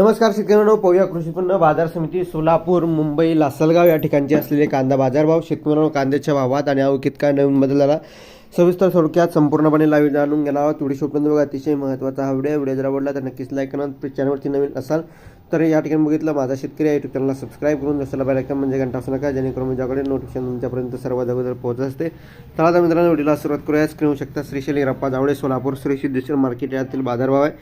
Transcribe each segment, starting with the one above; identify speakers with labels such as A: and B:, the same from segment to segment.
A: नमस्कार शेतकऱ्यांनो पवया कृषी उत्पन्न बाजार समिती सोलापूर मुंबई लासलगाव या ठिकाणचे असलेले कांदा बाजारभाव शेतकऱ्यांना कांद्याच्या भावात आणि अवकित काय नवीन बदल झाला सविस्तर थोडक्यात संपूर्णपणे लाईव्ह जाणून घेणार आहोत. व्हिडिओ बघा. अतिशय महत्त्वाचा हा व्हिडिओ व्हिडिओ जर आवडला तर नक्कीच लाईक करा. चॅनलवरती नवीन असाल तर या ठिकाणी बघितलं माझा शेतकरी या युट्यूब चॅनलला सबस्क्राईब करून जसं बाय म्हणजे घंटा असू नका जेणेकरून म्हणजे माझ्याकडे नोटिफिकेशन तुमच्यापर्यंत सर्वात अगोदर पोहोचत असते. तर आता मित्रांनो व्हिडिओला सुरुवात करूया. स्क्रीन होऊ शकता श्रीशैली रप्पा जावळे सोलापूर श्री सिद्धेश्वर मार्केट यातील बाजारभाव आहे.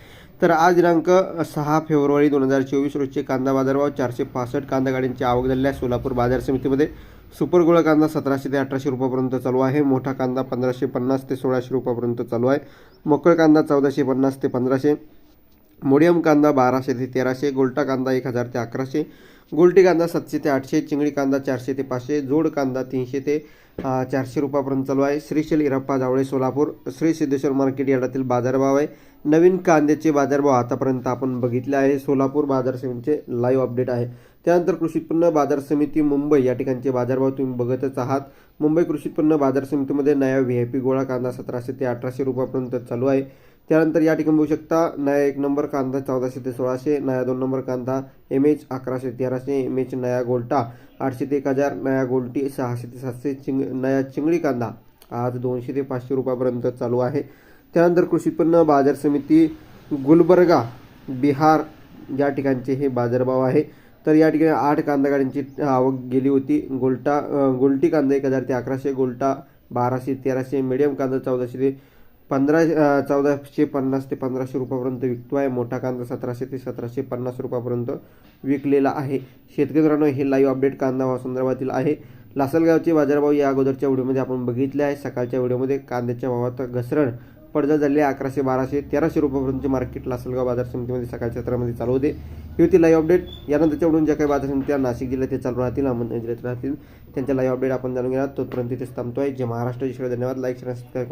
A: तर आज दिनांक सहा फेब्रुवारी दोन हजार चोवीस रोजचे कांदा बाजारभाव चारशे पासष्ट कांदा गाड्यांची आवक झालेली आहे सोलापूर बाजार समितीमध्ये. सुपर गोळा कांदा सतराशे ते अठराशे रुपयापर्यंत चालू आहे. मोठा कांदा पंधराशे पन्नास ते सोळाशे रुपयापर्यंत चालू आहे. मोकळ कांदा चौदाशे पन्नास ते पंधराशे. मोडियम कांदा बाराशे ते तेराशे गोल्टा कांदा एक हजार ते अकराशे गोल्टी कांदा सातशे ते आठशे चिंगडी कांदा चारशे ते पाचशे जोड कांदा तीनशे ते चारशे रुपयापर्यंत चालू आहे. श्रीशैल इरप्पा जावळे सोलापूर. श्री सिद्धेश्वर मार्केट यार्डातील बाजारभाव आहे. नवीन कांद्याचे बाजारभाव आतापर्यंत आपण बघितले आहे. सोलापूर बाजार समितीचे लाईव्ह अपडेट आहे. त्यानंतर कृषी उत्पन्न बाजार समिती मुंबई या ठिकाणचे बाजारभाव तुम्ही बघतच आहात. मुंबई कृषी उत्पन्न बाजार समितीमध्ये नया व्ही आय पी गोळा कांदा सतराशे ते अठराशे रुपयापर्यंत चालू आहे. त्यानंतर या ठिकाणी बघू शकता नया एक नंबर कांदा चौदाशे ते सोळाशे नया दोन नंबर कांदा एम एच अकराशे तेराशे एम एच नया गोल्टा आठशे ते एक हजार नया गोल्टी सहाशे ते सातशे चिंग नया चिंगडी कांदा आज दोनशे ते पाचशे रुपयापर्यंत चालू आहे. त्यानंतर कृषी उत्पन्न बाजार समिती गुलबर्गा बिहार या ठिकाणचे हे बाजारभाव आहे. तर या ठिकाणी आठ कांदा गाड्यांची आवक गेली होती. गोल्टा गोल्टी कांदा एक हजार ते अकराशे गोल्टा बाराशे तेराशे मिडियम कांदा चौदाशे ते पंधरा चौदाशे पन्नास ते पंधराशे रुपयापर्यंत विकतो आहे. मोठा कांदा सतराशे ते सतराशे पन्नास रुपयापर्यंत विकलेला आहे. शेतकरी मित्रांनो हे लाईव्ह अपडेट कांदा संदर्भातील आहे. लासलगावचे बाजारभाव या अगोदरच्या व्हिडिओमध्ये आपण बघितले आहे. सकाळच्या व्हिडिओमध्ये कांद्याच्या भावात घसरण पडदा झाली आहे. अकराशे बाराशे तेराशे रुपयापर्यंतचे मार्केट लासलगाव बाजार समितीमध्ये सकाळच्या सत्रामध्ये चालू होते. ही होती लाईव्ह अपडेट यानंतरच्या व्हिडिओ ज्या काही बाजार समित्या नाशिक जिल्ह्यात ते चालू राहतील अहमदनगर जिल्ह्यात राहतील त्यांच्या लाईव्ह अपडेट आपण जाणून घेणार तोपर्यंत तिथेच आहे जे महाराष्ट्र. धन्यवाद. Like share subscribe